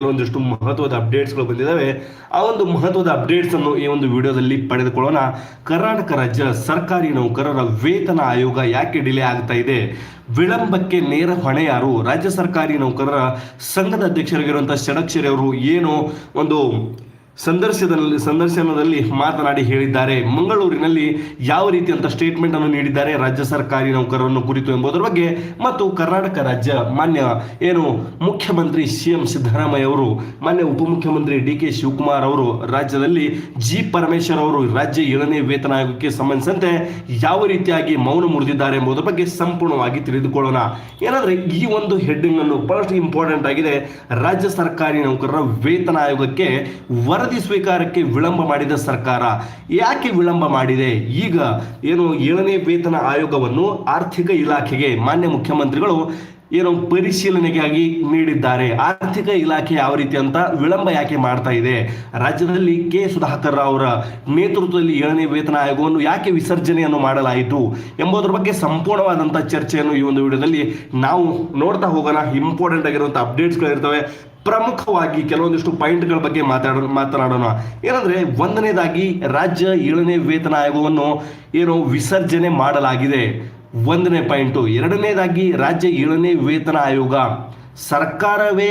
ಕೆಲವೊಂದಿಷ್ಟು ಮಹತ್ವದ ಅಪ್ಡೇಟ್ಸ್ಗಳು ಬಂದಿದ್ದಾವೆ. ಆ ಒಂದು ಮಹತ್ವದ ಅಪ್ಡೇಟ್ಸ್ ಅನ್ನು ಈ ಒಂದು ವಿಡಿಯೋದಲ್ಲಿ ಪಡೆದುಕೊಳ್ಳೋಣ. ಕರ್ನಾಟಕ ರಾಜ್ಯ ಸರ್ಕಾರಿ ನೌಕರರ ವೇತನ ಆಯೋಗ ಯಾಕೆ ಡಿಲೇ ಆಗ್ತಾ ಇದೆ? ವಿಳಂಬಕ್ಕೆ ನೇರ ಹೊಣೆ ಯಾರು? ರಾಜ್ಯ ಸರ್ಕಾರಿ ನೌಕರರ ಸಂಘದ ಅಧ್ಯಕ್ಷರಾಗಿರುವಂತಹ ಷಡಕ್ಷರಿ ಅವರು ಏನು? ಒಂದು ಸಂದರ್ಶನದಲ್ಲಿ ಸಂದರ್ಶನದಲ್ಲಿ ಮಾತನಾಡಿ ಹೇಳಿದ್ದಾರೆ, ಮಂಗಳೂರಿನಲ್ಲಿ ಯಾವ ರೀತಿಯಂತ ಸ್ಟೇಟ್ಮೆಂಟ್ ಅನ್ನು ನೀಡಿದ್ದಾರೆ ರಾಜ್ಯ ಸರ್ಕಾರಿ ನೌಕರರನ್ನು ಕುರಿತು ಎಂಬುದರ ಬಗ್ಗೆ ಮತ್ತು ಕರ್ನಾಟಕ ರಾಜ್ಯ ಮಾನ್ಯ ಏನು ಮುಖ್ಯಮಂತ್ರಿ ಸಿ ಎಂ ಸಿದ್ದರಾಮಯ್ಯ ಅವರು, ಮಾನ್ಯ ಉಪಮುಖ್ಯಮಂತ್ರಿ ಡಿ ಕೆ ಶಿವಕುಮಾರ್ ಅವರು ರಾಜ್ಯದಲ್ಲಿ ಜಿ ಪರಮೇಶ್ವರ್ ಅವರು ರಾಜ್ಯ ಏಳನೇ ವೇತನ ಆಯೋಗಕ್ಕೆ ಸಂಬಂಧಿಸಿದಂತೆ ಯಾವ ರೀತಿಯಾಗಿ ಮೌನ ಮುರಿದಿದ್ದಾರೆ ಎಂಬುದರ ಬಗ್ಗೆ ಸಂಪೂರ್ಣವಾಗಿ ತಿಳಿದುಕೊಳ್ಳೋಣ. ಏನಂದ್ರೆ ಈ ಒಂದು ಹೆಡ್ಡಿಂಗ್ ಅನ್ನು ಬಹಳಷ್ಟು ಇಂಪಾರ್ಟೆಂಟ್ ಆಗಿದೆ. ರಾಜ್ಯ ಸರ್ಕಾರಿ ನೌಕರರ ವೇತನ ಆಯೋಗಕ್ಕೆ ವರದಿ ಸ್ವೀಕಾರಕ್ಕೆ ವಿಳಂಬ ಮಾಡಿದ ಸರ್ಕಾರ ಯಾಕೆ ವಿಳಂಬ ಮಾಡಿದೆ? ಈಗ ಏನು ಏಳನೇ ವೇತನ ಆಯೋಗವನ್ನು ಆರ್ಥಿಕ ಇಲಾಖೆಗೆ ಮಾನ್ಯ ಮುಖ್ಯಮಂತ್ರಿಗಳು ಏನು ಪರಿಶೀಲನೆಗಾಗಿ ನೀಡಿದ್ದಾರೆ. ಆರ್ಥಿಕ ಇಲಾಖೆ ಯಾವ ರೀತಿ ಅಂತ ವಿಳಂಬ ಯಾಕೆ ಮಾಡ್ತಾ ಇದೆ? ರಾಜ್ಯದಲ್ಲಿ ಕೆ. ಸುಧಾಕರ್ ರಾವ್ ಅವರ ನೇತೃತ್ವದಲ್ಲಿ ಏಳನೇ ವೇತನ ಆಯೋಗವನ್ನು ಯಾಕೆ ವಿಸರ್ಜನೆಯನ್ನು ಮಾಡಲಾಯಿತು ಎಂಬುದರ ಬಗ್ಗೆ ಸಂಪೂರ್ಣವಾದಂಥ ಚರ್ಚೆಯನ್ನು ಈ ಒಂದು ವಿಡಿಯೋದಲ್ಲಿ ನಾವು ನೋಡ್ತಾ ಹೋಗೋಣ. ಇಂಪಾರ್ಟೆಂಟ್ ಆಗಿರುವಂಥ ಅಪ್ಡೇಟ್ಸ್ಗಳಿರ್ತವೆ ಪ್ರಮುಖವಾಗಿ ಕೆಲವೊಂದಿಷ್ಟು ಪಾಯಿಂಟ್ಗಳ ಬಗ್ಗೆ ಮಾತಾಡೋ, ಮಾತನಾಡೋಣ. ಏನಂದ್ರೆ ಒಂದನೇದಾಗಿ ರಾಜ್ಯ ಏಳನೇ ವೇತನ ಆಯೋಗವನ್ನು ಏನು ವಿಸರ್ಜನೆ ಮಾಡಲಾಗಿದೆ. ಒಂದನೇ ಪಾಯಿಂಟು. ಎರಡನೇದಾಗಿ ರಾಜ್ಯ ಏಳನೇ ವೇತನ ಆಯೋಗ. ಸರ್ಕಾರವೇ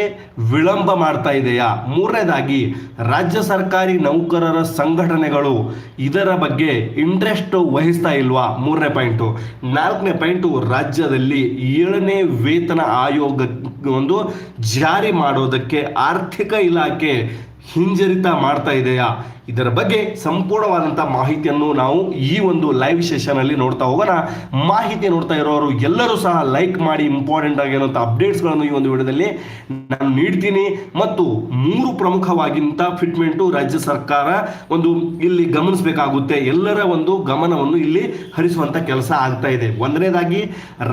ವಿಳಂಬ ಮಾಡ್ತಾ ಇದೆಯಾ? ಮೂರನೇದಾಗಿ, ರಾಜ್ಯ ಸರ್ಕಾರಿ ನೌಕರರ ಸಂಘಟನೆಗಳು ಇದರ ಬಗ್ಗೆ ಇಂಟ್ರೆಸ್ಟ್ ವಹಿಸ್ತಾ ಇಲ್ವಾ? ಮೂರನೇ ಪಾಯಿಂಟು ನಾಲ್ಕನೇ ಪಾಯಿಂಟು ರಾಜ್ಯದಲ್ಲಿ ಏಳನೇ ವೇತನ ಆಯೋಗ ಒಂದು ಜಾರಿ ಮಾಡೋದಕ್ಕೆ ಆರ್ಥಿಕ ಇಲಾಖೆ ಹಿಂಜರಿತ ಮಾಡ್ತಾ ಇದೆಯಾ? ಇದರ ಬಗ್ಗೆ ಸಂಪೂರ್ಣವಾದಂಥ ಮಾಹಿತಿಯನ್ನು ನಾವು ಈ ಒಂದು ಲೈವ್ ಸೆಷನ್ ಅಲ್ಲಿ ನೋಡ್ತಾ ಹೋಗೋಣ. ಮಾಹಿತಿ ನೋಡ್ತಾ ಇರೋರು ಎಲ್ಲರೂ ಸಹ ಲೈಕ್ ಮಾಡಿ ಇಂಪಾರ್ಟೆಂಟ್ ಆಗಿರುವಂಥ ಅಪ್ಡೇಟ್ಸ್ಗಳನ್ನು ಈ ಒಂದು ವಿಡಿಯೋದಲ್ಲಿ ನಾನು ನೀಡ್ತೀನಿ. ಮತ್ತು ಮೂರು ಪ್ರಮುಖವಾಗಿಂತ ಫಿಟ್ಮೆಂಟು ರಾಜ್ಯ ಸರ್ಕಾರ ಒಂದು ಇಲ್ಲಿ ಗಮನಿಸಬೇಕಾಗುತ್ತೆ. ಎಲ್ಲರ ಒಂದು ಗಮನವನ್ನು ಇಲ್ಲಿ ಹರಿಸುವಂತ ಕೆಲಸ ಆಗ್ತಾ ಇದೆ. ಒಂದನೇದಾಗಿ,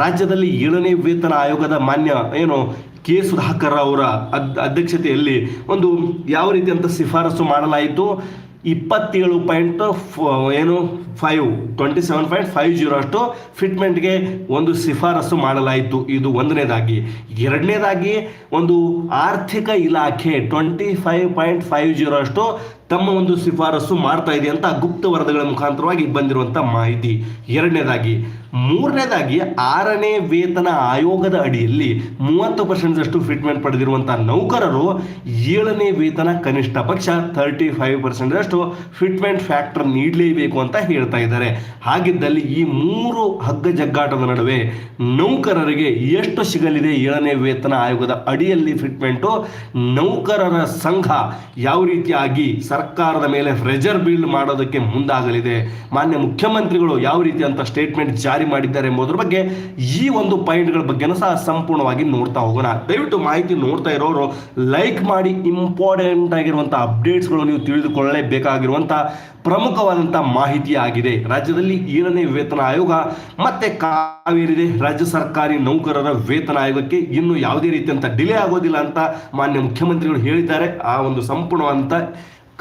ರಾಜ್ಯದಲ್ಲಿ ಏಳನೇ ವೇತನ ಆಯೋಗದ ಮಾನ್ಯ ಏನು ಕೆ ಸುಧಾಕರ್ ಅವರ ಅದ್, ಅಧ್ಯಕ್ಷತೆಯಲ್ಲಿ ಒಂದು ಯಾವ ರೀತಿ ಅಂತ ಶಿಫಾರಸು ಮಾಡಲಾಯಿತು? ಇಪ್ಪತ್ತೇಳು ಪಾಯಿಂಟ್ ಏನು? Five, twenty seven point five zero ಅಷ್ಟು ಫಿಟ್ಮೆಂಟ್ಗೆ ಒಂದು ಶಿಫಾರಸು ಮಾಡಲಾಯಿತು. ಇದು ಒಂದನೇದಾಗಿ. ಎರಡನೇದಾಗಿ ಒಂದು ಆರ್ಥಿಕ ಇಲಾಖೆ twenty five point five zero ಅಷ್ಟು ತಮ್ಮ ಒಂದು ಶಿಫಾರಸು ಮಾಡ್ತಾ ಇದೆ ಅಂತ ಗುಪ್ತ ವರದಿಗಳ ಮುಖಾಂತರವಾಗಿ ಬಂದಿರುವಂಥ ಮಾಹಿತಿ. ಎರಡನೇದಾಗಿ, ಮೂರನೇದಾಗಿ ಆರನೇ ವೇತನ ಆಯೋಗದ ಅಡಿಯಲ್ಲಿ ಮೂವತ್ತು ಪರ್ಸೆಂಟ್ದಷ್ಟು ಫಿಟ್ಮೆಂಟ್ ಪಡೆದಿರುವಂಥ ನೌಕರರು ಏಳನೇ ವೇತನ ಕನಿಷ್ಠ ಪಕ್ಷ ತರ್ಟಿ ಫೈವ್ ಪರ್ಸೆಂಟ್ದಷ್ಟು ಫಿಟ್ಮೆಂಟ್ ಫ್ಯಾಕ್ಟರ್ ನೀಡಲೇಬೇಕು ಅಂತ ಹೇಳ್ತಾ ಇದ್ದಾರೆ. ಹಾಗಿದ್ದಲ್ಲಿ ಈ ಮೂರು ಹಗ್ಗ ಜಗ್ಗಾಟದ ನಡುವೆ ನೌಕರರಿಗೆ ಎಷ್ಟು ಸಿಗಲಿದೆ ಏಳನೇ ವೇತನ ಆಯೋಗದ ಅಡಿಯಲ್ಲಿ ಫಿಟ್ಮೆಂಟು ನೌಕರರ ಸಂಘ ಯಾವ ರೀತಿಯಾಗಿ ಸರ್ಕಾರದ ಮೇಲೆ ಪ್ರೆಜರ್ ಬಿಲ್ಡ್ ಮಾಡೋದಕ್ಕೆ ಮುಂದಾಗಲಿದೆ. ಮಾನ್ಯ ಮುಖ್ಯಮಂತ್ರಿಗಳು ಯಾವ ರೀತಿ ಅಂತ ಸ್ಟೇಟ್ಮೆಂಟ್ ಜಾರಿ ಮಾಡಿದ್ದಾರೆ ಎಂಬುದರ ಬಗ್ಗೆ ಈ ಒಂದು ಪಾಯಿಂಟ್ಗಳ ಬಗ್ಗೆನೂ ಸಹ ಸಂಪೂರ್ಣವಾಗಿ ನೋಡ್ತಾ ಹೋಗೋಣ. ದಯವಿಟ್ಟು ಮಾಹಿತಿ ನೋಡ್ತಾ ಇರೋರು ಲೈಕ್ ಮಾಡಿ ಇಂಪಾರ್ಟೆಂಟ್ ಆಗಿರುವಂಥ ಅಪ್ಡೇಟ್ಸ್ಗಳು ನೀವು ತಿಳಿದುಕೊಳ್ಳಲೇಬೇಕಾಗಿರುವಂಥ ಪ್ರಮುಖವಾದಂಥ ಮಾಹಿತಿಯಾಗಿದೆ ರಾಜ್ಯದಲ್ಲಿ ಏಳನೇ ವೇತನ ಆಯೋಗ ಮತ್ತೆ ಕಾವೇರಿದೆ ರಾಜ್ಯ ಸರ್ಕಾರಿ ನೌಕರರ ವೇತನ ಆಯೋಗಕ್ಕೆ ಇನ್ನು ಯಾವುದೇ ರೀತಿಯಂಥ ಡಿಲೇ ಆಗೋದಿಲ್ಲ ಅಂತ ಮಾನ್ಯ ಮುಖ್ಯಮಂತ್ರಿಗಳು ಹೇಳಿದ್ದಾರೆ. ಆ ಒಂದು ಸಂಪೂರ್ಣವಾದಂಥ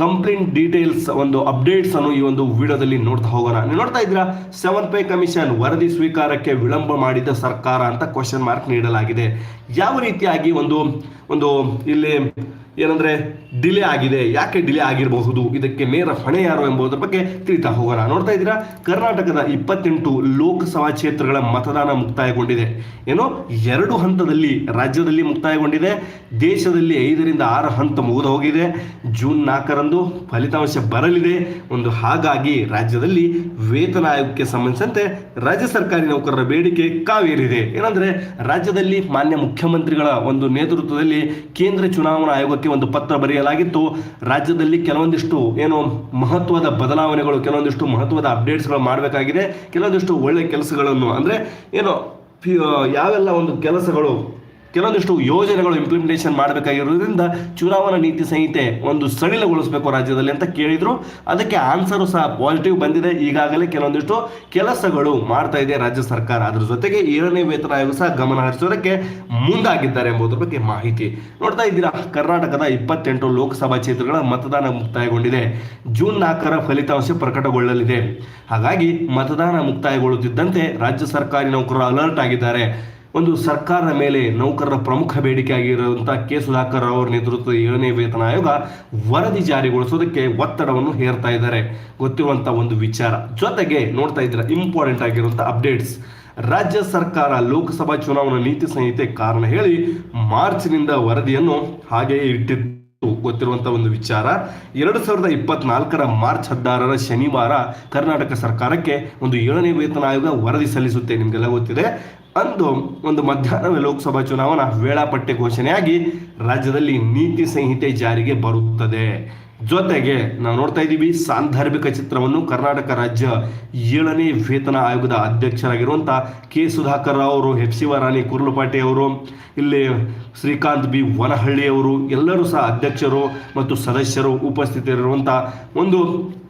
ಕಂಪ್ಲೇಂಟ್ ಡೀಟೇಲ್ಸ್, ಒಂದು ಅಪ್ಡೇಟ್ಸ್ ಅನ್ನು ಈ ಒಂದು ವಿಡಿಯೋದಲ್ಲಿ ನೋಡ್ತಾ ಹೋಗೋಣ. ನೀವು ನೋಡ್ತಾ ಇದ್ದೀರಾ ಸೆವೆನ್ ಪೇ ಕಮಿಷನ್ ವರದಿ ಸ್ವೀಕಾರಕ್ಕೆ ವಿಳಂಬ ಮಾಡಿದ ಸರ್ಕಾರ ಅಂತ ಕ್ವಶನ್ ಮಾರ್ಕ್ ನೀಡಲಾಗಿದೆ. ಯಾವ ರೀತಿಯಾಗಿ ಒಂದು ಒಂದು ಇಲ್ಲಿ ಏನಂದ್ರೆ ಡಿಲೇ ಆಗಿದೆ, ಯಾಕೆ ಡಿಲೇ ಆಗಿರಬಹುದು? ಇದಕ್ಕೆ ನೇರ ಹೊಣೆ ಯಾರು ಎಂಬುದರ ಬಗ್ಗೆ ತಿಳಿತಾ ಹೋಗೋಣ. ನೋಡ್ತಾ ಇದ್ದೀರಾ? ಕರ್ನಾಟಕದ ಇಪ್ಪತ್ತೆಂಟು ಲೋಕಸಭಾ ಕ್ಷೇತ್ರಗಳ ಮತದಾನ ಮುಕ್ತಾಯಗೊಂಡಿದೆ. ಏನೋ ಎರಡು ಹಂತದಲ್ಲಿ ರಾಜ್ಯದಲ್ಲಿ ಮುಕ್ತಾಯಗೊಂಡಿದೆ. ದೇಶದಲ್ಲಿ ಐದರಿಂದ ಆರು ಹಂತ ಮುಗಿದು ಹೋಗಿದೆ. ಜೂನ್ ನಾಲ್ಕರಂದು ಫಲಿತಾಂಶ ಬರಲಿದೆ. ಒಂದು ಹಾಗಾಗಿ ರಾಜ್ಯದಲ್ಲಿ ವೇತನ ಆಯೋಗಕ್ಕೆ ಸಂಬಂಧಿಸಿದಂತೆ ರಾಜ್ಯ ಸರ್ಕಾರಿ ನೌಕರರ ಬೇಡಿಕೆ ಕಾವೇರಿದೆ. ಏನಂದ್ರೆ ರಾಜ್ಯದಲ್ಲಿ ಮಾನ್ಯ ಮುಖ್ಯಮಂತ್ರಿಗಳ ಒಂದು ನೇತೃತ್ವದಲ್ಲಿ ಕೇಂದ್ರ ಚುನಾವಣಾ ಆಯೋಗಕ್ಕೆ ಒಂದು ಪತ್ರ ಬರೆಯಲಾಗಿತ್ತು. ರಾಜ್ಯದಲ್ಲಿ ಕೆಲವೊಂದಿಷ್ಟು ಏನು ಮಹತ್ವದ ಬದಲಾವಣೆಗಳು, ಕೆಲವೊಂದಿಷ್ಟು ಮಹತ್ವದ ಅಪ್ಡೇಟ್ಸ್ಗಳು ಮಾಡಬೇಕಾಗಿದೆ. ಕೆಲವೊಂದಿಷ್ಟು ಒಳ್ಳೆ ಕೆಲಸಗಳನ್ನು ಅಂದ್ರೆ ಏನು ಯಾವೆಲ್ಲ ಒಂದು ಕೆಲಸಗಳು ಕೆಲವೊಂದಿಷ್ಟು ಯೋಜನೆಗಳು ಇಂಪ್ಲಿಮೆಂಟೇಷನ್ ಮಾಡಬೇಕಾಗಿರೋದ್ರಿಂದ ಚುನಾವಣಾ ನೀತಿ ಸಂಹಿತೆ ಒಂದು ಸಡಿಲಗೊಳಿಸಬೇಕು ರಾಜ್ಯದಲ್ಲಿ ಅಂತ ಕೇಳಿದ್ರು. ಅದಕ್ಕೆ ಆನ್ಸರು ಸಹ ಪಾಸಿಟಿವ್ ಬಂದಿದೆ. ಈಗಾಗಲೇ ಕೆಲವೊಂದಿಷ್ಟು ಕೆಲಸಗಳು ಮಾಡ್ತಾ ಇದೆ ರಾಜ್ಯ ಸರ್ಕಾರ. ಅದರ ಜೊತೆಗೆ ಏಳನೇ ವೇತನ ಆಯೋಗ ಸಹ ಗಮನ ಹರಿಸೋದಕ್ಕೆ ಮುಂದಾಗಿದ್ದಾರೆ ಎಂಬುದರ ಬಗ್ಗೆ ಮಾಹಿತಿ. ನೋಡ್ತಾ ಇದ್ದೀರಾ, ಕರ್ನಾಟಕದ ಇಪ್ಪತ್ತೆಂಟು ಲೋಕಸಭಾ ಕ್ಷೇತ್ರಗಳ ಮತದಾನ ಮುಕ್ತಾಯಗೊಂಡಿದೆ. ಜೂನ್ ನಾಲ್ಕರ ಫಲಿತಾಂಶ ಪ್ರಕಟಗೊಳ್ಳಲಿದೆ. ಹಾಗಾಗಿ ಮತದಾನ ಮುಕ್ತಾಯಗೊಳ್ಳುತ್ತಿದ್ದಂತೆ ರಾಜ್ಯ ಸರ್ಕಾರಿ ನೌಕರರು ಅಲರ್ಟ್ ಆಗಿದ್ದಾರೆ. ಒಂದು ಸರ್ಕಾರದ ಮೇಲೆ ನೌಕರರ ಪ್ರಮುಖ ಬೇಡಿಕೆ ಆಗಿರುವಂತಹ ಕೆ ಸುಧಾಕರ್ ಅವರ ನೇತೃತ್ವದ ಏಳನೇ ವೇತನ ಆಯೋಗ ವರದಿ ಜಾರಿಗೊಳಿಸೋದಕ್ಕೆ ಒತ್ತಡವನ್ನು ಹೇರ್ತಾ ಇದ್ದಾರೆ. ಗೊತ್ತಿರುವಂತಹ ಒಂದು ವಿಚಾರ. ಜೊತೆಗೆ ನೋಡ್ತಾ ಇದ್ದೀರಾ ಇಂಪಾರ್ಟೆಂಟ್ ಆಗಿರುವಂತಹ ಅಪ್ಡೇಟ್ಸ್ ರಾಜ್ಯ ಸರ್ಕಾರ ಲೋಕಸಭಾ ಚುನಾವಣಾ ನೀತಿ ಸಂಹಿತೆ ಕಾರಣ ಹೇಳಿ ಮಾರ್ಚ್ನಿಂದ ವರದಿಯನ್ನು ಹಾಗೆಯೇ ಇಟ್ಟಿತ್ತು ಗೊತ್ತಿರುವಂತಹ ಒಂದು ವಿಚಾರ. ಎರಡು ಸಾವಿರದ ಇಪ್ಪತ್ನಾಲ್ಕರ ಮಾರ್ಚ್ ಹದಿನಾರರ ಶನಿವಾರ ಕರ್ನಾಟಕ ಸರ್ಕಾರಕ್ಕೆ ಒಂದು ಏಳನೇ ವೇತನ ಆಯೋಗ ವರದಿ ಸಲ್ಲಿಸುತ್ತೆ. ನಿಮಗೆಲ್ಲ ಗೊತ್ತಿದೆ. ಅಂದು ಒಂದು ಮಧ್ಯಾಹ್ನವೇ ಲೋಕಸಭಾ ಚುನಾವಣಾ ವೇಳಾಪಟ್ಟಿ ಘೋಷಣೆಯಾಗಿ ರಾಜ್ಯದಲ್ಲಿ ನೀತಿ ಸಂಹಿತೆ ಜಾರಿಗೆ ಬರುತ್ತದೆ. ಜೊತೆಗೆ ನಾವು ನೋಡ್ತಾ ಇದ್ದೀವಿ, ಸಾಂದರ್ಭಿಕ ಚಿತ್ರವನ್ನು ಕರ್ನಾಟಕ ರಾಜ್ಯ ಏಳನೇ ವೇತನ ಆಯೋಗದ ಅಧ್ಯಕ್ಷರಾಗಿರುವಂಥ ಕೆ ಸುಧಾಕರ್ ರಾವ್ ಅವರು, ಎಫ್ ಶಿವರಾಣಿ ಕುರ್ಲುಪಾಟಿ ಅವರು, ಇಲ್ಲಿ ಶ್ರೀಕಾಂತ್ ಬಿ ವನಹಳ್ಳಿ ಅವರು, ಎಲ್ಲರೂ ಸಹ ಅಧ್ಯಕ್ಷರು ಮತ್ತು ಸದಸ್ಯರು ಉಪಸ್ಥಿತರಿರುವಂಥ ಒಂದು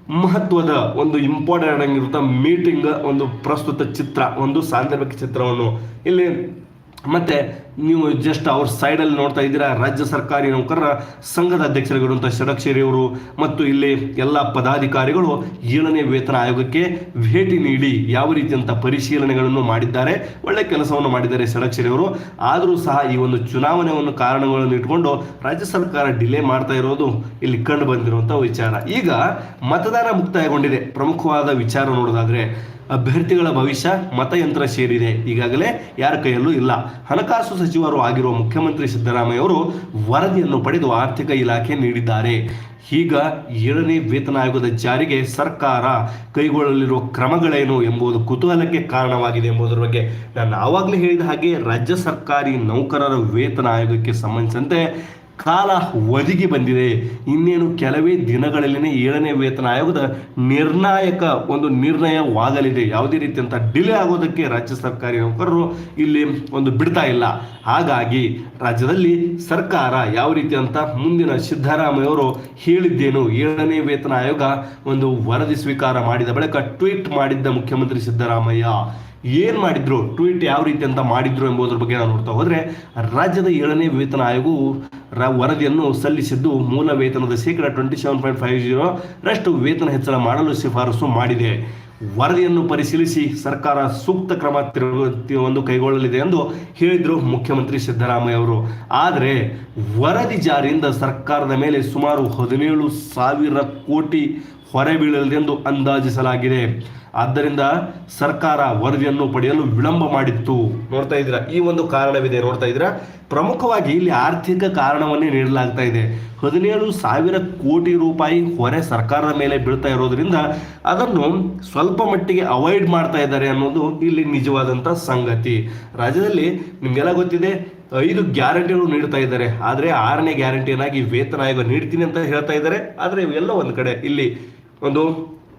ಮಹತ್ವದ ಒಂದು ಇಂಪಾರ್ಟೆಂಟ್ ಆಗಿರುವಂಥ ಮೀಟಿಂಗ್ ಒಂದು ಪ್ರಸ್ತುತ ಚಿತ್ರ ಒಂದು ಸಾಂದರ್ಭಿಕ ಚಿತ್ರವನ್ನು ಇಲ್ಲಿ ಮತ್ತೆ ನೀವು ಜಸ್ಟ್ ಅವ್ರ ಸೈಡಲ್ಲಿ ನೋಡ್ತಾ ಇದ್ದೀರಾ, ರಾಜ್ಯ ಸರ್ಕಾರಿ ನೌಕರರ ಸಂಘದ ಅಧ್ಯಕ್ಷರಾಗಿರುವಂಥ ಅವರು ಮತ್ತು ಇಲ್ಲಿ ಎಲ್ಲ ಪದಾಧಿಕಾರಿಗಳು ಏಳನೇ ವೇತನ ಆಯೋಗಕ್ಕೆ ಭೇಟಿ ನೀಡಿ ಯಾವ ರೀತಿಯಂಥ ಪರಿಶೀಲನೆಗಳನ್ನು ಮಾಡಿದ್ದಾರೆ, ಒಳ್ಳೆ ಕೆಲಸವನ್ನು ಮಾಡಿದ್ದಾರೆ ಅವರು. ಆದರೂ ಸಹ ಈ ಒಂದು ಚುನಾವಣೆಯನ್ನು ಕಾರಣಗಳನ್ನು ಇಟ್ಕೊಂಡು ರಾಜ್ಯ ಸರ್ಕಾರ ಡಿಲೇ ಮಾಡ್ತಾ ಇರೋದು ಇಲ್ಲಿ ಕಂಡು ಬಂದಿರುವಂಥ ವಿಚಾರ. ಈಗ ಮತದಾನ ಮುಕ್ತಾಯಗೊಂಡಿದೆ. ಪ್ರಮುಖವಾದ ವಿಚಾರ ನೋಡೋದಾದ್ರೆ ಅಭ್ಯರ್ಥಿಗಳ ಭವಿಷ್ಯ ಮತಯಂತ್ರ ಸೇರಿದೆ. ಈಗಾಗಲೇ ಯಾರ ಕೈಯಲ್ಲೂ ಇಲ್ಲ. ಹಣಕಾಸು ಸಚಿವರು ಆಗಿರುವ ಮುಖ್ಯಮಂತ್ರಿ ಸಿದ್ದರಾಮಯ್ಯ ಅವರು ವರದಿಯನ್ನು ಪಡೆದು ಆರ್ಥಿಕ ಇಲಾಖೆ ನೀಡಿದ್ದಾರೆ. ಈಗ ಏಳನೇ ವೇತನ ಆಯೋಗದ ಜಾರಿಗೆ ಸರ್ಕಾರ ಕೈಗೊಳ್ಳಲಿರುವ ಕ್ರಮಗಳೇನು ಎಂಬುದು ಕುತೂಹಲಕ್ಕೆ ಕಾರಣವಾಗಿದೆ ಎಂಬುದರ ಬಗ್ಗೆ ನಾನು ಆವಾಗಲೇ ಹೇಳಿದ ಹಾಗೆ ರಾಜ್ಯ ಸರ್ಕಾರಿ ನೌಕರರ ವೇತನ ಆಯೋಗಕ್ಕೆ ಸಂಬಂಧಿಸಿದಂತೆ ಕಾಲ ಒದಗಿ ಬಂದಿದೆ. ಇನ್ನೇನು ಕೆಲವೇ ದಿನಗಳಲ್ಲಿನೇ ಏಳನೇ ವೇತನ ಆಯೋಗದ ನಿರ್ಣಾಯಕ ಒಂದು ನಿರ್ಣಯವಾಗಲಿದೆ. ಯಾವುದೇ ರೀತಿಯಂತ ಡಿಲೇ ಆಗೋದಕ್ಕೆ ರಾಜ್ಯ ಸರ್ಕಾರಿ ನೌಕರರು ಇಲ್ಲಿ ಒಂದು ಬಿಡ್ತಾ ಇಲ್ಲ. ಹಾಗಾಗಿ ರಾಜ್ಯದಲ್ಲಿ ಸರ್ಕಾರ ಯಾವ ರೀತಿ ಅಂತ ಮುಂದಿನ ಸಿದ್ದರಾಮಯ್ಯ ಅವರು ಹೇಳಿದ್ದೇನು. ಏಳನೇ ವೇತನ ಆಯೋಗ ಒಂದು ವರದಿ ಸ್ವೀಕಾರ ಮಾಡಿದ ಬಳಿಕ ಟ್ವೀಟ್ ಮಾಡಿದ್ದ ಮುಖ್ಯಮಂತ್ರಿ ಸಿದ್ದರಾಮಯ್ಯ. ಏನ್ ಮಾಡಿದ್ರು ಟ್ವೀಟ್ ಯಾವ ರೀತಿ ಅಂತ ಮಾಡಿದ್ರು ಎಂಬುದರ ಬಗ್ಗೆ ನಾವು ನೋಡ್ತಾ ಹೋದರೆ, ರಾಜ್ಯದ ಏಳನೇ ವೇತನ ಆಯೋಗವು ವರದಿಯನ್ನು ಸಲ್ಲಿಸಿದ್ದು ಮೂಲ ವೇತನದ ಶೇಕಡ twenty seven point five zero ರಷ್ಟು ವೇತನ ಹೆಚ್ಚಳ ಮಾಡಲು ಶಿಫಾರಸು ಮಾಡಿದೆ. ವರದಿಯನ್ನು ಪರಿಶೀಲಿಸಿ ಸರ್ಕಾರ ಸೂಕ್ತ ಕ್ರಮ ಒಂದು ಕೈಗೊಳ್ಳಲಿದೆ ಎಂದು ಹೇಳಿದರು ಮುಖ್ಯಮಂತ್ರಿ ಸಿದ್ದರಾಮಯ್ಯ ಅವರು. ಆದರೆ ವರದಿ ಜಾರಿಯಿಂದ ಸರ್ಕಾರದ ಮೇಲೆ ಸುಮಾರು ಹದಿನೇಳು ಸಾವಿರ ಕೋಟಿ ಹೊರೆ ಬೀಳಲಿದೆ ಎಂದು ಅಂದಾಜಿಸಲಾಗಿದೆ. ಆದ್ದರಿಂದ ಸರ್ಕಾರ ವರದಿಯನ್ನು ಪಡೆಯಲು ವಿಳಂಬ ಮಾಡಿತ್ತು. ನೋಡ್ತಾ ಇದ್ದೀರಾ? ಈ ಒಂದು ಕಾರಣವಿದೆ. ನೋಡ್ತಾ ಇದ್ದೀರಾ? ಪ್ರಮುಖವಾಗಿ ಇಲ್ಲಿ ಆರ್ಥಿಕ ಕಾರಣವನ್ನೇ ನೀಡಲಾಗ್ತಾ ಇದೆ. ಹದಿನೇಳು ಸಾವಿರ ಕೋಟಿ ರೂಪಾಯಿ ಹೊರೆ ಸರ್ಕಾರದ ಮೇಲೆ ಬೀಳ್ತಾ ಇರೋದ್ರಿಂದ ಅದನ್ನು ಸ್ವಲ್ಪ ಮಟ್ಟಿಗೆ ಅವಾಯ್ಡ್ ಮಾಡ್ತಾ ಇದ್ದಾರೆ ಅನ್ನೋದು ಇಲ್ಲಿ ನಿಜವಾದಂಥ ಸಂಗತಿ. ರಾಜ್ಯದಲ್ಲಿ ನಿಮಗೆಲ್ಲ ಗೊತ್ತಿದೆ, ಐದು ಗ್ಯಾರಂಟಿಗಳು ನೀಡ್ತಾ ಇದ್ದಾರೆ. ಆದರೆ ಆರನೇ ಗ್ಯಾರಂಟಿಯನ್ನಾಗಿ ವೇತನ ಆಯೋಗ ನೀಡ್ತೀನಿ ಅಂತ ಹೇಳ್ತಾ ಇದ್ದಾರೆ. ಆದರೆ ಎಲ್ಲ ಒಂದು ಕಡೆ. ಇಲ್ಲಿ ಒಂದು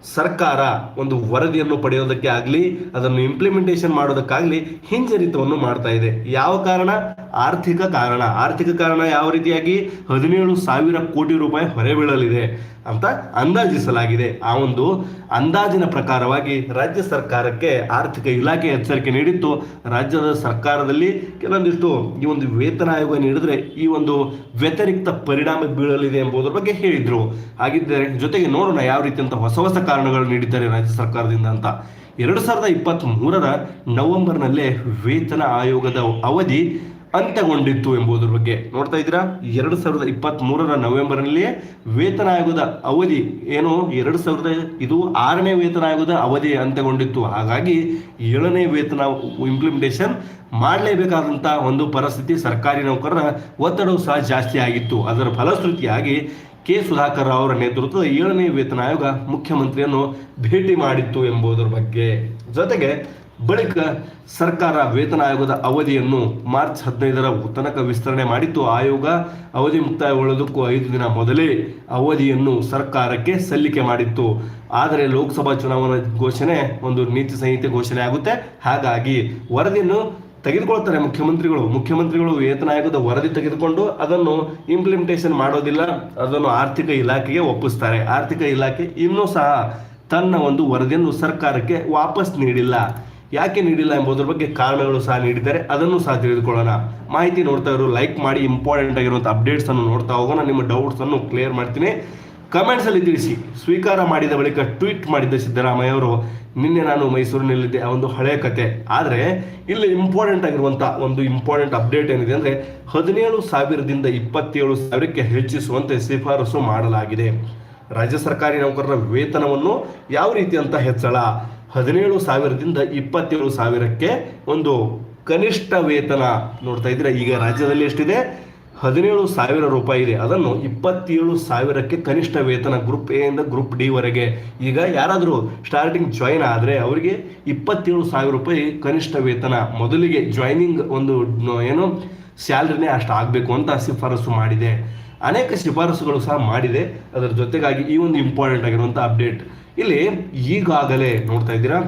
ಸರ್ಕಾರ ಒಂದು ವರದಿಯನ್ನು ಪಡೆಯೋದಕ್ಕೆ ಆಗಲಿ, ಅದನ್ನು ಇಂಪ್ಲಿಮೆಂಟೇಷನ್ ಮಾಡೋದಕ್ಕಾಗಲಿ ಹಿಂಜರಿತವನ್ನು ಮಾಡ್ತಾ ಇದೆ. ಯಾವ ಕಾರಣ? ಆರ್ಥಿಕ ಕಾರಣ. ಆರ್ಥಿಕ ಕಾರಣ ಯಾವ ರೀತಿಯಾಗಿ? ಹದಿನೇಳು ಸಾವಿರ ಕೋಟಿ ರೂಪಾಯಿ ಹೊರೆ ಬೀಳಲಿದೆ. ಅಂತ ಅಂದಾಜಿಸಲಾಗಿದೆ. ಆ ಒಂದು ಅಂದಾಜಿನ ಪ್ರಕಾರವಾಗಿ ರಾಜ್ಯ ಸರ್ಕಾರಕ್ಕೆ ಆರ್ಥಿಕ ಇಲಾಖೆ ಎಚ್ಚರಿಕೆ ನೀಡಿತ್ತು. ರಾಜ್ಯದ ಸರ್ಕಾರದಲ್ಲಿ ಕೆಲವೊಂದಿಷ್ಟು ಈ ಒಂದು ವೇತನ ಆಯೋಗ ನೀಡಿದ್ರೆ ಈ ಒಂದು ವ್ಯತಿರಿಕ್ತ ಪರಿಣಾಮ ಬೀಳಲಿದೆ ಎಂಬುದರ ಬಗ್ಗೆ ಹೇಳಿದ್ರು. ಹಾಗಿದ್ದರೆ ಜೊತೆಗೆ ನೋಡೋಣ ಯಾವ ರೀತಿಯಂತ ಹೊಸ ಹೊಸ ಕಾರಣಗಳು ನೀಡಿದ್ದಾರೆ ರಾಜ್ಯ ಸರ್ಕಾರದಿಂದ ಅಂತ. ಎರಡು ಸಾವಿರದ ಇಪ್ಪತ್ತ್ ಮೂರರ ನವೆಂಬರ್ನಲ್ಲೇ ವೇತನ ಆಯೋಗದ ಅವಧಿ ಅಂತ್ಯಗೊಂಡಿತ್ತು ಎಂಬುದರ ಬಗ್ಗೆ ನೋಡ್ತಾ ಇದ್ದೀರಾ? ಎರಡು ಸಾವಿರದ ಇಪ್ಪತ್ತ್ ಮೂರರ ನವೆಂಬರ್ನಲ್ಲಿಯೇ ವೇತನ ಆಯೋಗದ ಅವಧಿ ಏನು? ಎರಡು ಸಾವಿರದ ಇದು ಆರನೇ ವೇತನ ಆಯೋಗದ ಅವಧಿ ಅಂತ್ಯಗೊಂಡಿತ್ತು. ಹಾಗಾಗಿ ಏಳನೇ ವೇತನ ಇಂಪ್ಲಿಮೆಂಟೇಷನ್ ಮಾಡಲೇಬೇಕಾದಂಥ ಒಂದು ಪರಿಸ್ಥಿತಿ ಸರ್ಕಾರಿ ನೌಕರರ ಒತ್ತಡವು ಸಹ ಜಾಸ್ತಿ ಆಗಿತ್ತು. ಅದರ ಫಲಶ್ರುತಿಯಾಗಿ ಕೆ ಸುಧಾಕರ್ ಅವರ ನೇತೃತ್ವದ ಏಳನೇ ವೇತನ ಆಯೋಗ ಮುಖ್ಯಮಂತ್ರಿಯನ್ನು ಭೇಟಿ ಮಾಡಿತ್ತು ಎಂಬುದರ ಬಗ್ಗೆ. ಜೊತೆಗೆ ಬಳಿಕ ಸರ್ಕಾರ ವೇತನ ಆಯೋಗದ ಅವಧಿಯನ್ನು ಮಾರ್ಚ್ ಹದಿನೈದರ ತನಕ ವಿಸ್ತರಣೆ ಮಾಡಿತ್ತು. ಆಯೋಗ ಅವಧಿ ಮುಕ್ತಾಯಗೊಳ್ಳೋದಕ್ಕೂ ಐದು ದಿನ ಮೊದಲೇ ಅವಧಿಯನ್ನು ಸರ್ಕಾರಕ್ಕೆ ಸಲ್ಲಿಕೆ ಮಾಡಿತ್ತು. ಆದರೆ ಲೋಕಸಭಾ ಚುನಾವಣಾ ಘೋಷಣೆ ಒಂದು ನೀತಿ ಸಂಹಿತೆ ಘೋಷಣೆ ಆಗುತ್ತೆ. ಹಾಗಾಗಿ ವರದಿಯನ್ನು ತೆಗೆದುಕೊಳ್ತಾರೆ ಮುಖ್ಯಮಂತ್ರಿಗಳು. ಮುಖ್ಯಮಂತ್ರಿಗಳು ವೇತನ ಆಯೋಗದ ವರದಿ ತೆಗೆದುಕೊಂಡು ಅದನ್ನು ಇಂಪ್ಲಿಮೆಂಟೇಷನ್ ಮಾಡೋದಿಲ್ಲ, ಅದನ್ನು ಆರ್ಥಿಕ ಇಲಾಖೆಗೆ ಒಪ್ಪಿಸ್ತಾರೆ. ಆರ್ಥಿಕ ಇಲಾಖೆ ಇನ್ನೂ ಸಹ ತನ್ನ ಒಂದು ವರದಿಯನ್ನು ಸರ್ಕಾರಕ್ಕೆ ವಾಪಸ್ ನೀಡಿಲ್ಲ. ಯಾಕೆ ನೀಡಿಲ್ಲ ಎಂಬುದರ ಬಗ್ಗೆ ಕಾರಣಗಳು ಸಹ ನೀಡಿದ್ದಾರೆ. ಅದನ್ನು ಸಹ ತಿಳಿದುಕೊಳ್ಳೋಣ. ಮಾಹಿತಿ ನೋಡ್ತಾ ಇರೋ ಲೈಕ್ ಮಾಡಿ ಇಂಪಾರ್ಟೆಂಟ್ ಆಗಿರುವಂಥ ಅಪ್ಡೇಟ್ಸ್ ಅನ್ನು ನೋಡ್ತಾ ಹೋಗೋಣ. ನಿಮ್ಮ ಡೌಟ್ಸ್ ಅನ್ನು ಕ್ಲಿಯರ್ ಮಾಡ್ತೀನಿ. ಕಮೆಂಟ್ಸಲ್ಲಿ ತಿಳಿಸಿ. ಸ್ವೀಕಾರ ಮಾಡಿದ ಬಳಿಕ ಟ್ವೀಟ್ ಮಾಡಿದ್ದ ಸಿದ್ದರಾಮಯ್ಯ ಅವರು ನಿನ್ನೆ ನಾನು ಮೈಸೂರಿನಲ್ಲಿದ್ದೆ ಆ ಒಂದು ಹಳೆಯ ಕತೆ. ಆದರೆ ಇಲ್ಲಿ ಇಂಪಾರ್ಟೆಂಟ್ ಆಗಿರುವಂಥ ಒಂದು ಇಂಪಾರ್ಟೆಂಟ್ ಅಪ್ಡೇಟ್ ಏನಿದೆ ಅಂದರೆ ಹದಿನೇಳು ಸಾವಿರದಿಂದ ಇಪ್ಪತ್ತೇಳು ಸಾವಿರಕ್ಕೆ ಹೆಚ್ಚಿಸುವಂತೆ ಶಿಫಾರಸು ಮಾಡಲಾಗಿದೆ. ರಾಜ್ಯ ಸರ್ಕಾರಿ ನೌಕರರ ವೇತನವನ್ನು ಯಾವ ರೀತಿ ಅಂತ ಹೆಚ್ಚಳ? ಹದಿನೇಳು ಸಾವಿರದಿಂದ ಇಪ್ಪತ್ತೇಳು ಸಾವಿರಕ್ಕೆ ಒಂದು ಕನಿಷ್ಠ ವೇತನ ನೋಡ್ತಾ ಇದ್ರೆ ಈಗ ರಾಜ್ಯದಲ್ಲಿ ಎಷ್ಟಿದೆ? ಹದಿನೇಳು ಸಾವಿರ ರೂಪಾಯಿ ಇದೆ. ಅದನ್ನು ಇಪ್ಪತ್ತೇಳು ಸಾವಿರಕ್ಕೆ ಕನಿಷ್ಠ ವೇತನ ಗ್ರೂಪ್ ಎ ಇಂದ ಗ್ರೂಪ್ ಡಿ ವರೆಗೆ. ಈಗ ಯಾರಾದರೂ ಸ್ಟಾರ್ಟಿಂಗ್ ಜಾಯಿನ್ ಆದರೆ ಅವರಿಗೆ ಇಪ್ಪತ್ತೇಳು ಸಾವಿರ ರೂಪಾಯಿ ಕನಿಷ್ಠ ವೇತನ. ಮೊದಲಿಗೆ ಜಾಯ್ನಿಂಗ್ ಒಂದು ಏನು ಸ್ಯಾಲ್ರಿನೇ ಅಷ್ಟು ಆಗಬೇಕು ಅಂತ ಶಿಫಾರಸು ಮಾಡಿದೆ. ಅನೇಕ ಶಿಫಾರಸುಗಳು ಸಹ ಮಾಡಿದೆ. ಅದರ ಜೊತೆಗಾಗಿ ಈ ಒಂದು ಇಂಪಾರ್ಟೆಂಟ್ ಆಗಿರುವಂಥ ಅಪ್ಡೇಟ್ ಇಲ್ಲಿ ಈಗಾಗಲೇ ನೋಡ್ತಾ ಇದ್ದೀರಾ?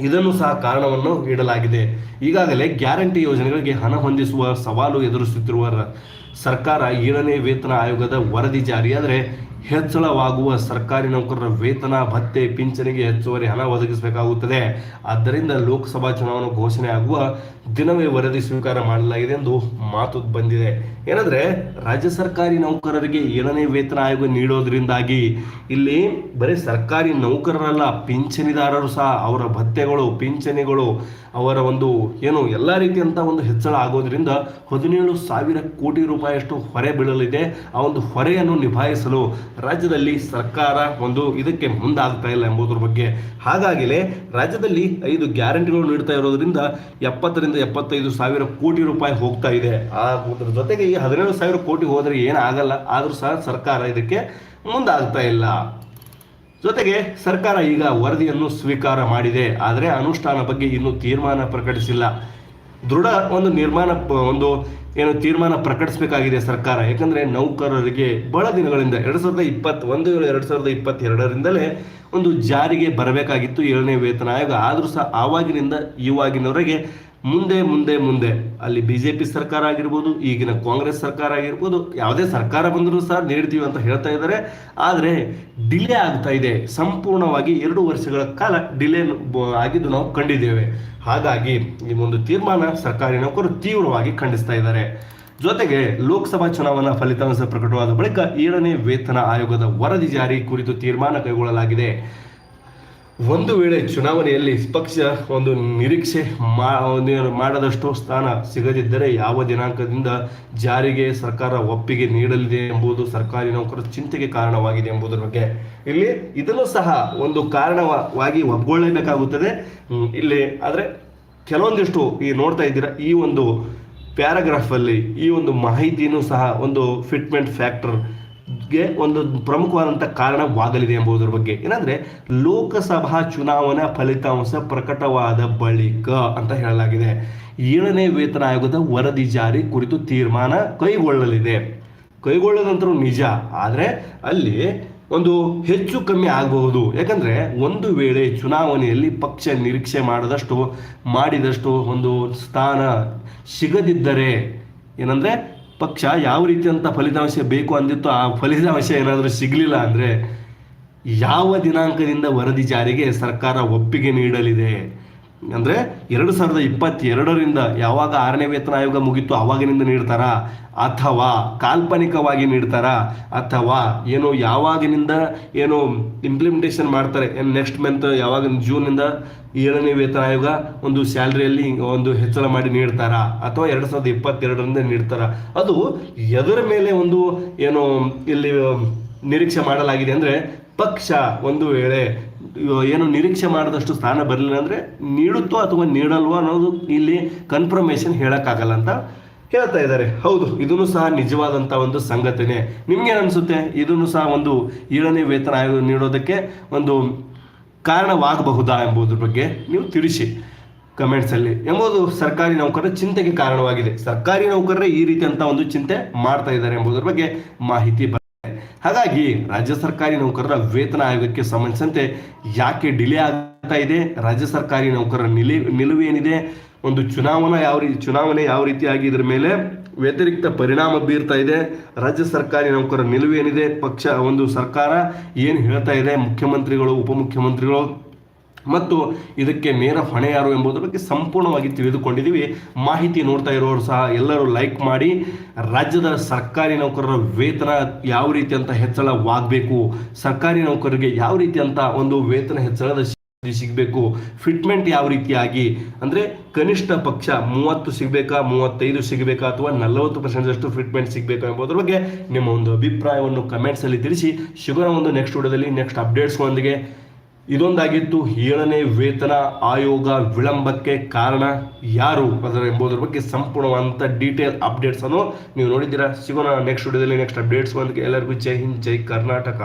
ಇದನ್ನು ಸಹ ಕಾರಣವನ್ನು ಇಡಲಾಗಿದೆ ಈಗಾಗಲೇ ಗ್ಯಾರಂಟಿ ಯೋಜನೆಗಳಿಗೆ ಹಣ ಹೊಂದಿಸುವ ಸವಾಲು ಎದುರಿಸುತ್ತಿರುವ ಸರ್ಕಾರ ಏಳನೇ ವೇತನ ಆಯೋಗದ ವರದಿ ಜಾರಿಯಾದರೆ ಹೆಚ್ಚಳವಾಗುವ ಸರ್ಕಾರಿ ನೌಕರರ ವೇತನ, ಭತ್ತೆ, ಪಿಂಚಣಿಗೆ ಹೆಚ್ಚುವರಿ ಹಣ ಒದಗಿಸಬೇಕಾಗುತ್ತದೆ. ಆದ್ದರಿಂದ ಲೋಕಸಭಾ ಚುನಾವಣೆ ಘೋಷಣೆ ಆಗುವ ದಿನವೇ ವರದಿ ಸ್ವೀಕಾರ ಮಾಡಲಾಗಿದೆ ಎಂದು ಮಾತು ಬಂದಿದೆ. ಏನಂದ್ರೆ, ರಾಜ್ಯ ಸರ್ಕಾರಿ ನೌಕರರಿಗೆ ಏಳನೇ ವೇತನ ಆಯೋಗ ನೀಡೋದ್ರಿಂದಾಗಿ ಇಲ್ಲಿ ಬರೀ ಸರ್ಕಾರಿ ನೌಕರರಲ್ಲ, ಪಿಂಚಣಿದಾರರು ಸಹ ಅವರ ಭತ್ಯೆಗಳು, ಪಿಂಚಣಿಗಳು, ಅವರ ಒಂದು ಏನು ಎಲ್ಲ ರೀತಿಯಂತ ಒಂದು ಹೆಚ್ಚಳ ಆಗೋದ್ರಿಂದ ಹದಿನೇಳು ಸಾವಿರ ಕೋಟಿ ರೂಪಾಯಿಯಷ್ಟು ಹೊರೆ ಬೀಳಲಿದೆ. ಆ ಒಂದು ಹೊರೆಯನ್ನು ನಿಭಾಯಿಸಲು ರಾಜ್ಯದಲ್ಲಿ ಸರ್ಕಾರ ಒಂದು ಇದಕ್ಕೆ ಮುಂದಾಗ್ತಾ ಇಲ್ಲ ಎಂಬುದರ ಬಗ್ಗೆ. ಹಾಗಾಗಿಲೇ ರಾಜ್ಯದಲ್ಲಿ ಐದು ಗ್ಯಾರಂಟಿಗಳು ನೀಡ್ತಾ ಇರೋದ್ರಿಂದ ಎಪ್ಪತ್ತರಿಂದ ಎಪ್ಪತ್ತೈದು ಸಾವಿರ ಕೋಟಿ ರೂಪಾಯಿ ಹೋಗ್ತಾ ಇದೆ. ಅದ್ರ ಜೊತೆಗೆ ಈ ಹದಿನೇಳು ಸಾವಿರ ಕೋಟಿ ಹೋದರೆ ಏನಾಗಲ್ಲ ಆದರೂ ಸಹ ಸರ್ಕಾರ ಇದಕ್ಕೆ ಮುಂದಾಗ್ತಾ ಇಲ್ಲ. ಜೊತೆಗೆ ಸರ್ಕಾರ ಈಗ ವರದಿಯನ್ನು ಸ್ವೀಕಾರ ಮಾಡಿದೆ. ಆದರೆ ಅನುಷ್ಠಾನ ಬಗ್ಗೆ ಇನ್ನೂ ತೀರ್ಮಾನ ಪ್ರಕಟಿಸಿಲ್ಲ. ದೃಢ ಒಂದು ನಿರ್ಮಾಣ, ಒಂದು ಏನು ತೀರ್ಮಾನ ಪ್ರಕಟಿಸಬೇಕಾಗಿದೆ ಸರ್ಕಾರ. ಯಾಕಂದರೆ ನೌಕರರಿಗೆ ಬಹಳ ದಿನಗಳಿಂದ, ಎರಡು ಸಾವಿರದ ಇಪ್ಪತ್ತ್ ಒಂದು ಎರಡು ಸಾವಿರದ ಇಪ್ಪತ್ತೆರಡರಿಂದಲೇ ಒಂದು ಜಾರಿಗೆ ಬರಬೇಕಾಗಿತ್ತು ಏಳನೇ ವೇತನ ಆಯೋಗ. ಆದರೂ ಸಹ ಆವಾಗಿನಿಂದ ಇವಾಗಿನವರೆಗೆ ಮುಂದೆ ಮುಂದೆ ಮುಂದೆ. ಅಲ್ಲಿ ಬಿ ಜೆ ಪಿ ಸರ್ಕಾರ ಆಗಿರ್ಬೋದು, ಈಗಿನ ಕಾಂಗ್ರೆಸ್ ಸರ್ಕಾರ ಆಗಿರ್ಬೋದು, ಯಾವುದೇ ಸರ್ಕಾರ ಬಂದರೂ ಸಹ ನೀಡ್ತೀವಿ ಅಂತ ಹೇಳ್ತಾ ಇದ್ದಾರೆ. ಆದರೆ ಡಿಲೇ ಆಗ್ತಾ ಇದೆ. ಸಂಪೂರ್ಣವಾಗಿ ಎರಡು ವರ್ಷಗಳ ಕಾಲ ಡಿಲೇ ಆಗಿದ್ದು ನಾವು ಕಂಡಿದ್ದೇವೆ. ಹಾಗಾಗಿ ಈ ಒಂದು ತೀರ್ಮಾನ ಸರ್ಕಾರಿ ನೌಕರರು ತೀವ್ರವಾಗಿ ಖಂಡಿಸ್ತಾ ಇದ್ದಾರೆ. ಜೊತೆಗೆ ಲೋಕಸಭಾ ಚುನಾವಣಾ ಫಲಿತಾಂಶ ಪ್ರಕಟವಾದ ಬಳಿಕ ಏಳನೇ ವೇತನ ಆಯೋಗದ ವರದಿ ಜಾರಿ ಕುರಿತು ತೀರ್ಮಾನ ಕೈಗೊಳ್ಳಲಾಗಿದೆ. ಒಂದು ವೇಳೆ ಚುನಾವಣೆಯಲ್ಲಿ ಪಕ್ಷ ಒಂದು ನಿರೀಕ್ಷೆ ಮಾಡದಷ್ಟು ಸ್ಥಾನ ಸಿಗದಿದ್ದರೆ ಯಾವ ದಿನಾಂಕದಿಂದ ಜಾರಿಗೆ ಸರ್ಕಾರ ಒಪ್ಪಿಗೆ ನೀಡಲಿದೆ ಎಂಬುದು ಸರ್ಕಾರಿ ನೌಕರರ ಚಿಂತೆಗೆ ಕಾರಣವಾಗಿದೆ ಎಂಬುದರ ಬಗ್ಗೆ. ಇಲ್ಲಿ ಇದನ್ನು ಸಹ ಒಂದು ಕಾರಣವಾಗಿ ಒಪ್ಪಿಕೊಳ್ಳಬೇಕಾಗುತ್ತದೆ ಇಲ್ಲಿ ಆದರೆ ಕೆಲವೊಂದಿಷ್ಟು ಈ ನೋಡ್ತಾ ಇದ್ದೀರಾ, ಈ ಒಂದು ಪ್ಯಾರಾಗ್ರಾಫಲ್ಲಿ ಈ ಒಂದು ಮಾಹಿತಿನೂ ಸಹ ಒಂದು ಫಿಟ್ಮೆಂಟ್ ಫ್ಯಾಕ್ಟರ್ ಗೆ ಒಂದು ಪ್ರಮುಖವಾದಂಥ ಕಾರಣವಾಗಲಿದೆ ಎಂಬುದರ ಬಗ್ಗೆ. ಏನಂದ್ರೆ, ಲೋಕಸಭಾ ಚುನಾವಣಾ ಫಲಿತಾಂಶ ಪ್ರಕಟವಾದ ಬಳಿಕ ಅಂತ ಹೇಳಲಾಗಿದೆ. ಏಳನೇ ವೇತನ ಆಯೋಗದ ವರದಿ ಜಾರಿ ಕುರಿತು ತೀರ್ಮಾನ ಕೈಗೊಳ್ಳಲಿದೆ. ಕೈಗೊಳ್ಳದಂತೂ ನಿಜ, ಆದರೆ ಅಲ್ಲಿ ಒಂದು ಹೆಚ್ಚು ಕಮ್ಮಿ ಆಗಬಹುದು. ಯಾಕಂದ್ರೆ, ಒಂದು ವೇಳೆ ಚುನಾವಣೆಯಲ್ಲಿ ಪಕ್ಷ ನಿರೀಕ್ಷೆ ಮಾಡದಷ್ಟು, ಮಾಡಿದಷ್ಟು ಒಂದು ಸ್ಥಾನ ಸಿಗದಿದ್ದರೆ, ಏನಂದ್ರೆ ಪಕ್ಷ ಯಾವ ರೀತಿಯಂಥ ಫಲಿತಾಂಶ ಬೇಕು ಅಂದಿತ್ತು ಆ ಫಲಿತಾಂಶ ಏನಾದರೂ ಸಿಗಲಿಲ್ಲ ಅಂದರೆ ಯಾವ ದಿನಾಂಕದಿಂದ ವರದಿ ಜಾರಿಗೆ ಸರ್ಕಾರ ಒಪ್ಪಿಗೆ ನೀಡಲಿದೆ? ಅಂದ್ರೆ ಎರಡು ಸಾವಿರದ ಇಪ್ಪತ್ತೆರಡರಿಂದ ಯಾವಾಗ ಆರನೇ ವೇತನ ಆಯೋಗ ಮುಗಿತು ಆವಾಗಿನಿಂದ ನೀಡ್ತಾರಾ? ಅಥವಾ ಕಾಲ್ಪನಿಕವಾಗಿ ನೀಡ್ತಾರಾ? ಅಥವಾ ಏನು ಯಾವಾಗಿನಿಂದ ಏನು ಇಂಪ್ಲಿಮೆಂಟೇಷನ್ ಮಾಡ್ತಾರೆ? ನೆಕ್ಸ್ಟ್ ಮಂತ್ ಯಾವಾಗ ಜೂನಿಂದ ಏಳನೇ ವೇತನ ಆಯೋಗ ಒಂದು ಸ್ಯಾಲ್ರಿಯಲ್ಲಿ ಒಂದು ಹೆಚ್ಚಳ ಮಾಡಿ ನೀಡ್ತಾರಾ? ಅಥವಾ ಎರಡು ಸಾವಿರದ ಇಪ್ಪತ್ತೆರಡರಿಂದ ನೀಡ್ತಾರಾ? ಅದು ಎದರ ಮೇಲೆ ಒಂದು ಏನು ಇಲ್ಲಿ ನಿರೀಕ್ಷೆ ಮಾಡಲಾಗಿದೆ. ಅಂದ್ರೆ ಪಕ್ಷ ಒಂದು ವೇಳೆ ಏನು ನಿರೀಕ್ಷೆ ಮಾಡಿದಷ್ಟು ಸ್ಥಾನ ಬರಲಿಲ್ಲ ಅಂದರೆ ನೀಡುತ್ತೋ ಅಥವಾ ನೀಡಲ್ವೋ ಅನ್ನೋದು ಇಲ್ಲಿ ಕನ್ಫರ್ಮೇಷನ್ ಹೇಳೋಕ್ಕಾಗಲ್ಲ ಅಂತ ಹೇಳ್ತಾ ಇದ್ದಾರೆ. ಹೌದು, ಇದನ್ನು ಸಹ ನಿಜವಾದಂಥ ಒಂದು ಸಂಗತಿನೇ ನಿಮ್ಗೇನು ಅನಿಸುತ್ತೆ? ಇದನ್ನು ಸಹ ಒಂದು ಏಳನೇ ವೇತನ ಆಯೋಗ ನೀಡೋದಕ್ಕೆ ಒಂದು ಕಾರಣವಾಗಬಹುದಾ ಎಂಬುದ್ರ ಬಗ್ಗೆ ನೀವು ತಿಳಿಸಿ ಕಮೆಂಟ್ಸಲ್ಲಿ ಎಂಬುದು ಸರ್ಕಾರಿ ನೌಕರರ ಚಿಂತೆಗೆ ಕಾರಣವಾಗಿದೆ. ಸರ್ಕಾರಿ ನೌಕರರೇ ಈ ರೀತಿಯಂಥ ಒಂದು ಚಿಂತೆ ಮಾಡ್ತಾ ಇದ್ದಾರೆ ಎಂಬುದರ ಬಗ್ಗೆ ಮಾಹಿತಿ ಹಾಗಾಗಿ ರಾಜ್ಯ ಸರ್ಕಾರಿ ನೌಕರರ ವೇತನ ಆಯೋಗಕ್ಕೆ ಸಂಬಂಧಿಸಿದಂತೆ ಯಾಕೆ ಡಿಲೇ ಆಗ್ತಾ ಇದೆ? ರಾಜ್ಯ ಸರ್ಕಾರಿ ನೌಕರರ ನಿಲಿ, ನಿಲುವು ಏನಿದೆ? ಒಂದು ಚುನಾವಣಾ ಯಾವ ರೀತಿ, ಚುನಾವಣೆ ಯಾವ ರೀತಿಯಾಗಿ ಇದರ ಮೇಲೆ ವ್ಯತಿರಿಕ್ತ ಪರಿಣಾಮ ಬೀರ್ತಾ ಇದೆ? ರಾಜ್ಯ ಸರ್ಕಾರಿ ನೌಕರರ ನಿಲುವು ಏನಿದೆ? ಪಕ್ಷ, ಒಂದು ಸರ್ಕಾರ ಏನು ಹೇಳ್ತಾ ಇದೆ? ಮುಖ್ಯಮಂತ್ರಿಗಳು, ಉಪಮುಖ್ಯಮಂತ್ರಿಗಳು ಮತ್ತು ಇದಕ್ಕೆ ನೇರ ಹೊಣೆ ಯಾರು ಎಂಬುದರ ಬಗ್ಗೆ ಸಂಪೂರ್ಣವಾಗಿ ತಿಳಿದುಕೊಂಡಿದ್ದೀವಿ ಮಾಹಿತಿ ನೋಡ್ತಾ ಇರೋರು ಸಹ ಎಲ್ಲರೂ ಲೈಕ್ ಮಾಡಿ. ರಾಜ್ಯದ ಸರ್ಕಾರಿ ನೌಕರರ ವೇತನ ಯಾವ ರೀತಿ ಅಂತ ಹೆಚ್ಚಳವಾಗಬೇಕು? ಸರ್ಕಾರಿ ನೌಕರರಿಗೆ ಯಾವ ರೀತಿ ಅಂತ ಒಂದು ವೇತನ ಹೆಚ್ಚಳದ ಸಿಗಬೇಕು? ಫಿಟ್ಮೆಂಟ್ ಯಾವ ರೀತಿಯಾಗಿ? ಅಂದರೆ ಕನಿಷ್ಠ ಪಕ್ಷ ಮೂವತ್ತು ಸಿಗಬೇಕಾ, ಮೂವತ್ತೈದು ಸಿಗಬೇಕಾ, ಅಥವಾ ನಲವತ್ತು ಪರ್ಸೆಂಟಷ್ಟು ಫಿಟ್ಮೆಂಟ್ ಸಿಗಬೇಕಾ ಎಂಬುದರ ಬಗ್ಗೆ ನಿಮ್ಮ ಒಂದು ಅಭಿಪ್ರಾಯವನ್ನು ಕಮೆಂಟ್ಸಲ್ಲಿ ತಿಳಿಸಿ. ಶುಭ ಒಂದು ನೆಕ್ಸ್ಟ್ ವಿಡಿಯೋದಲ್ಲಿ ನೆಕ್ಸ್ಟ್ ಅಪ್ಡೇಟ್ಸ್ಗಳೊಂದಿಗೆ ಇದೊಂದಾಗಿತ್ತು ಏಳನೇ ವೇತನ ಆಯೋಗ ವಿಳಂಬಕ್ಕೆ ಕಾರಣ. ಯಾರು ಅದರ ಎಂಬುದರ ಬಗ್ಗೆ ಸಂಪೂರ್ಣವಾದಂಥ ಡೀಟೇಲ್ ಅಪ್ಡೇಟ್ಸನ್ನು ನೀವು ನೋಡಿದ್ದೀರಾ? ಸಿಗೋಣ ನೆಕ್ಸ್ಟ್ ವಿಡಿಯೋದಲ್ಲಿ ನೆಕ್ಸ್ಟ್ ಅಪ್ಡೇಟ್ಸ್ ಬಂದಿಗೆ ಎಲ್ಲರಿಗೂ ಜೈ ಹಿಂದ್, ಜೈ ಕರ್ನಾಟಕ.